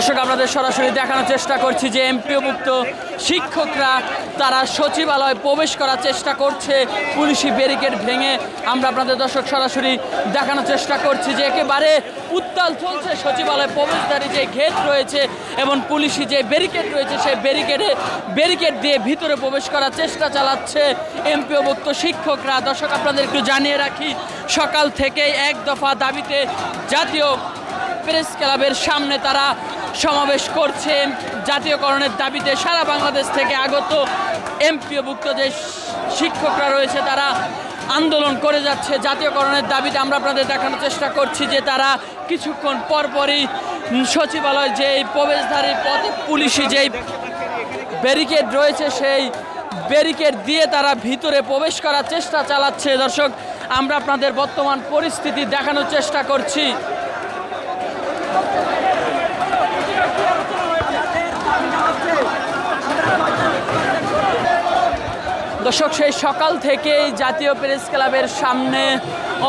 দর্শক, আপনাদের সরাসরি দেখানোর চেষ্টা করছি যে এমপিওভুক্ত শিক্ষকরা, তারা সচিবালয় প্রবেশ করার চেষ্টা করছে, পুলিশি ব্যারিকেড ভেঙে। আমরা আপনাদের দর্শক, সরাসরি দেখানোর চেষ্টা করছি যে একেবারে উত্তাল চলছে সচিবালয় প্রবেশদ্বারে যে গেট রয়েছে এবং পুলিশি যে ব্যারিকেড রয়েছে, সেই ব্যারিকেডে, ব্যারিকেড দিয়ে ভিতরে প্রবেশ করার চেষ্টা চালাচ্ছে এমপিওভুক্ত শিক্ষকরা। দর্শক, আপনাদের একটু জানিয়ে রাখি, সকাল থেকেই এক দফা দাবিতে জাতীয় প্রেস ক্লাবের সামনে তারা সমাবেশ করছে জাতীয়করণের দাবিতে সারা বাংলাদেশ থেকে আগত এমপিওভুক্ত যে শিক্ষকরা রয়েছে, তারা আন্দোলন করে যাচ্ছে। জাতীয়করণের দাবিতে আমরা আপনাদের দেখানোর চেষ্টা করছি যে তারা কিছুক্ষণ পরপরই সচিবালয় যেই প্রবেশধারী পথে পুলিশি যেই ব্যারিকেড রয়েছে, সেই ব্যারিকেড দিয়ে তারা ভিতরে প্রবেশ করার চেষ্টা চালাচ্ছে। দর্শক, আমরা আপনাদের বর্তমান পরিস্থিতি দেখানোর চেষ্টা করছি। দর্শক, সেই সকাল থেকেই জাতীয় প্রেস ক্লাবের সামনে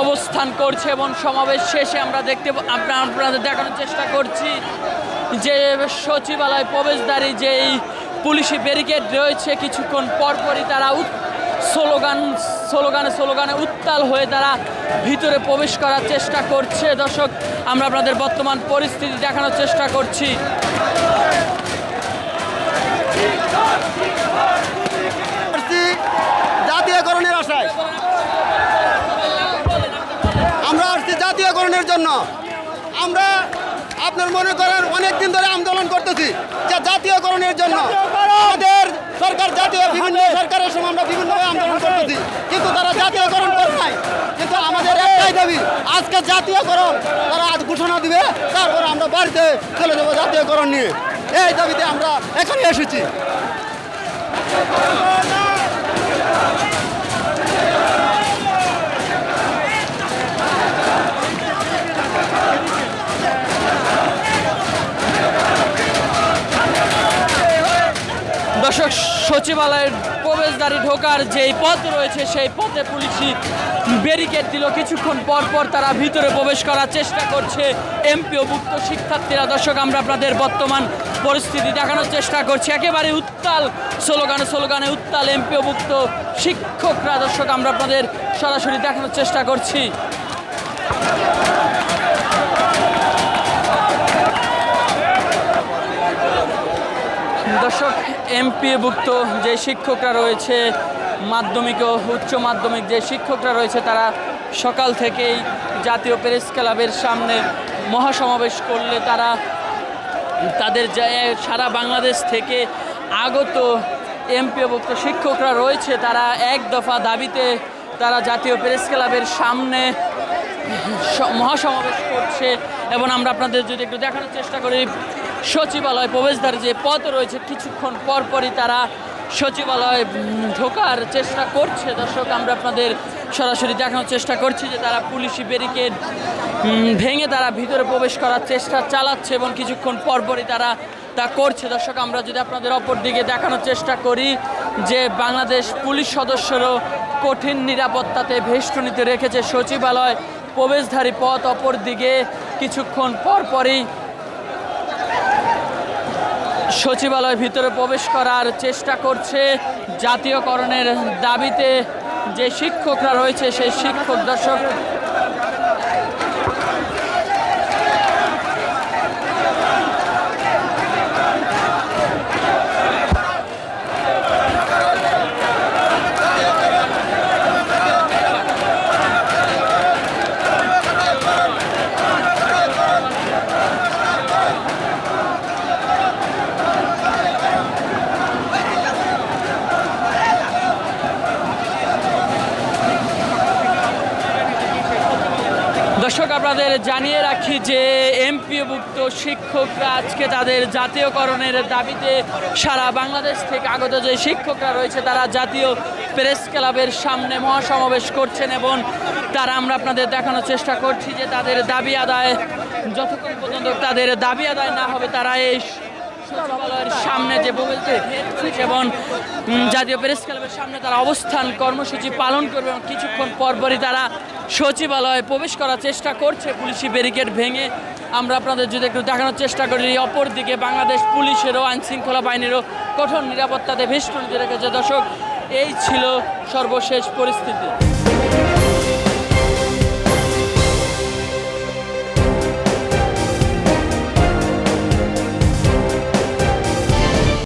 অবস্থান করছে এবং সমাবেশ শেষে আমরা দেখতে আপনাদের দেখানোর চেষ্টা করছি যে সচিবালয় প্রবেশদ্বারে যেই পুলিশি ব্যারিকেড রয়েছে, কিছুক্ষণ পরপরই তারা স্লোগান, স্লোগানে স্লোগানে উত্তাল হয়ে তারা ভিতরে প্রবেশ করার চেষ্টা করছে। দর্শক, আমরা আপনাদের বর্তমান পরিস্থিতি দেখানোর চেষ্টা করছি। জাতীয়করণের আশায়। আমরা আসছি জাতীয়করণের জন্য। আমরা আপনার মনে করেন অনেক দিন ধরে আন্দোলন করতেছি যে জাতীয়করণের জন্য আমাদের সরকার জাতীয় বিভিন্ন সরকারের সময় আমরা বিভিন্নভাবে আন্দোলন করতেছি। কিন্তু তারা জাতীয়করণ করে নাই। কিন্তু আমাদের একটাই দাবি, আজকে জাতীয়করণ, তারা আজ ঘোষণা দিবে, তারপর আমরা বাড়িতে চলে যাব জাতীয়করণ নিয়ে। এই দাবিতে আমরা এখানে এসেছি। Thank you. সচিবালয়ের প্রবেশদ্বারে ঢোকার যেই পথ রয়েছে, সেই পথে পুলিশি ব্যারিকেড দিল। কিছুক্ষণ পর পর তারা ভিতরে প্রবেশ করার চেষ্টা করছে। এমপিওভুক্ত শিক্ষার্থীরা, দর্শক, আমরা আপনাদের বর্তমান পরিস্থিতি দেখানোর চেষ্টা করছি। একেবারে উত্তাল স্লোগানে স্লোগানে উত্তাল এমপিওভুক্ত শিক্ষকরা, দর্শক, আমরা আপনাদের সরাসরি দেখানোর চেষ্টা করছি। দর্শক এমপিভুক্ত যে শিক্ষকরা রয়েছে, মাধ্যমিক ও উচ্চ মাধ্যমিক যে শিক্ষকরা রয়েছে, তারা সকাল থেকেই জাতীয় প্রেস ক্লাবের সামনে মহাসমাবেশ করলে তারা তাদের সারা বাংলাদেশ থেকে আগত এমপিভুক্ত শিক্ষকরা রয়েছে, তারা এক দফা দাবিতে তারা জাতীয় প্রেস ক্লাবের সামনে মহাসমাবেশ করছে। এবং আমরা আপনাদের যদি একটু দেখানোর চেষ্টা করি সচিবালয় প্রবেশদ্বার যে পথ রয়েছে, কিছুক্ষণ পরপরই তারা সচিবালয় ঢোকার চেষ্টা করছে। দর্শক, আমরা আপনাদের সরাসরি দেখানোর চেষ্টা করছি যে তারা পুলিশি ব্যারিকেড ভেঙে তারা ভিতরে প্রবেশ করার চেষ্টা চালাচ্ছে এবং কিছুক্ষণ পরপরই তারা তা করছে। দর্শক, আমরা যদি আপনাদের অপর দিকে দেখানোর চেষ্টা করি যে বাংলাদেশ পুলিশ সদস্যরও কঠিন নিরাপত্তাতে ভেষ্টনীতে রেখেছে সচিবালয় প্রবেশধারী পথ অপর দিকে। কিছুক্ষণ পরপরই সচিবালয় ভিতরে প্রবেশ করার চেষ্টা করছে। জাতীয়করণের দাবিতে যে শিক্ষকরা রয়েছে সেই শিক্ষক দর্শক দর্শক, আপনাদের জানিয়ে রাখি যে এমপিভুক্ত শিক্ষকরা আজকে তাদের জাতীয়করণের দাবিতে সারা বাংলাদেশ থেকে আগত যে শিক্ষকরা রয়েছে, তারা জাতীয় প্রেস ক্লাবের সামনে মহাসমাবেশ করছেন এবং তারা আমরা আপনাদের দেখানোর চেষ্টা করছি যে তাদের দাবি আদায় যতক্ষণ পর্যন্ত তাদের দাবি আদায় না হবে, তারা এই সচিবালয়ের সামনে যে বলতে এবং জাতীয় প্রেস ক্লাবের সামনে তারা অবস্থান, কর্মসূচি পালন করবে এবং কিছুক্ষণ পরপরই তারা সচিবালয়ে প্রবেশ করার চেষ্টা করছে। পুলিশি ব্যারিকেড ভেঙে আমরা আপনাদের যদি একটু দেখানোর চেষ্টা করি, অপরদিকে বাংলাদেশ পুলিশেরও আইন শৃঙ্খলা বাহিনীরও কঠোর নিরাপত্তাতে বেষ্টনীতে রেখেছে। দর্শক, এই ছিল সর্বশেষ পরিস্থিতি।